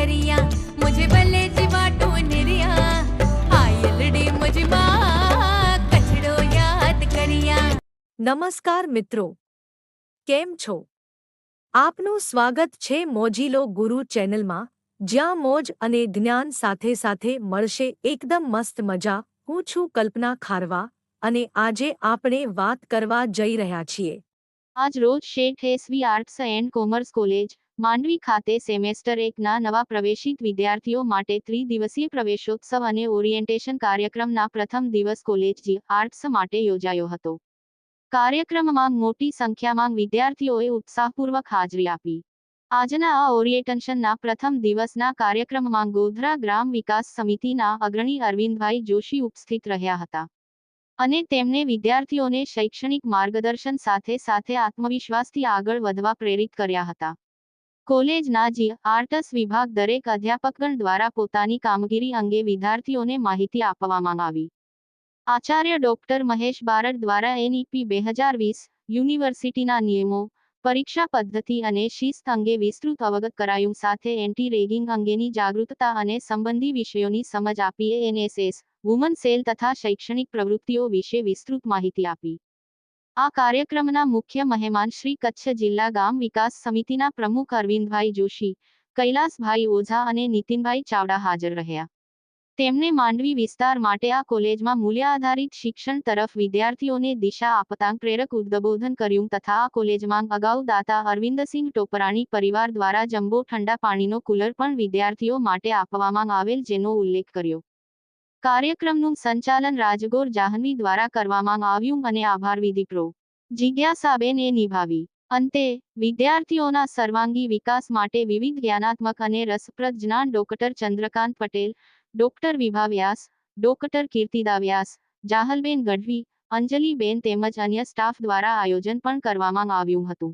करिया मुझे भले जी वाटो निरिया आयलडी मुझ मां कचड़ो याद करिया નમસ્કાર મિત્રો કેમ છો આપનું સ્વાગત છે મોજીલો ગુરુ ચેનલમાં જ્યાં મોજ અને જ્ઞાન સાથે સાથે મળશે એકદમ મસ્ત મજા હું છું કલ્પના ખારવા અને આજે આપણે વાત કરવા જઈ રહ્યા છીએ આજ રોજ Sheth SV arts and commerce college Mandvi ખાતે સેમેસ્ટર એકના નવા પ્રવેશિત વિદ્યાર્થીઓ માટે ત્રિદિવસીય પ્રવેશોત્સવ અને ઓરિએન્ટેશન કાર્યક્રમના પ્રથમ દિવસ કોલેજ આર્ટ્સ માટે યોજાયો હતો. કાર્યક્રમમાં મોટી સંખ્યામાં વિદ્યાર્થીઓએ ઉત્સાહપૂર્વક હાજરી આપી. આજના આ ઓરિએન્ટેશનના પ્રથમ દિવસના કાર્યક્રમમાં ગોધરા ગ્રામ વિકાસ સમિતિના અગ્રણી અરવિંદભાઈ જોશી ઉપસ્થિત રહ્યા હતા. અને તેમણે વિદ્યાર્થીઓને શૈક્ષણિક માર્ગદર્શન સાથે સાથે આત્મવિશ્વાસથી આગળ વધવા પ્રેરિત કર્યા હતા. કોલેજના જી આર્ટસ વિભાગ દરેક અધ્યાપકગણ દ્વારા પોતાની કામગીરી અંગે વિદ્યાર્થીઓને માહિતી આપવામાં આવી. આચાર્ય ડોક્ટર મહેશ બારડ દ્વારા એનઈપી બે હજાર વીસ યુનિવર્સિટીના નિયમો, પરીક્ષા પદ્ધતિ અને શિસ્ત અંગે વિસ્તૃત અવગત કરાયું. સાથે એન્ટી રેગિંગ અંગેની જાગૃતતા અને સંબંધી વિષયોની સમજ આપી એનએસએસ, વુમન સેલ તથા શૈક્ષણિક પ્રવૃત્તિઓ વિશે વિસ્તૃત માહિતી આપી. આ કાર્યક્રમના મુખ્ય મહેમાન શ્રી કચ્છ જિલ્લા ગામ વિકાસ સમિતિના પ્રમુખ અરવિંદભાઈ જોશી, કૈલાસભાઈ ઓઝા અને નીતિનભાઈ ચાવડા હાજર રહ્યા. તેમને માંડવી વિસ્તાર માટે આ કોલેજમાં મૂલ્ય આધારિત શિક્ષણ તરફ વિદ્યાર્થીઓને દિશા આપતા પ્રેરક ઉદ્બોધન કર્યું તથા આ કોલેજમાં અગાઉ દાતા અરવિંદસિંહ ટોપરાણી પરિવાર દ્વારા જમ્બો ઠંડા પાણીનો કુલર પણ વિદ્યાર્થીઓ માટે આપવામાં આવેલ, જેનો ઉલ્લેખ કર્યો. કાર્યક્રમનું સંચાલન રાજગોર જાહ્નવી દ્વારા કરવામાં આવ્યું અને આભાર વિધિ પ્રો જિજ્ઞાસાબેન નિભાવી. અંતે, વિદ્યાર્થીઓના સર્વાંગી વિકાસ માટે વિવિધ જ્ઞાનાત્મક અને રસપ્રદ જ્ઞાન doctor Chandrakant Patel, doctor Vibha Vyas doctor Kirtida Vyas Jahalben Gadhvi, Anjaliben તેમજ અન્ય સ્ટાફ દ્વારા આયોજન પણ કરવામાં આવ્યું હતું.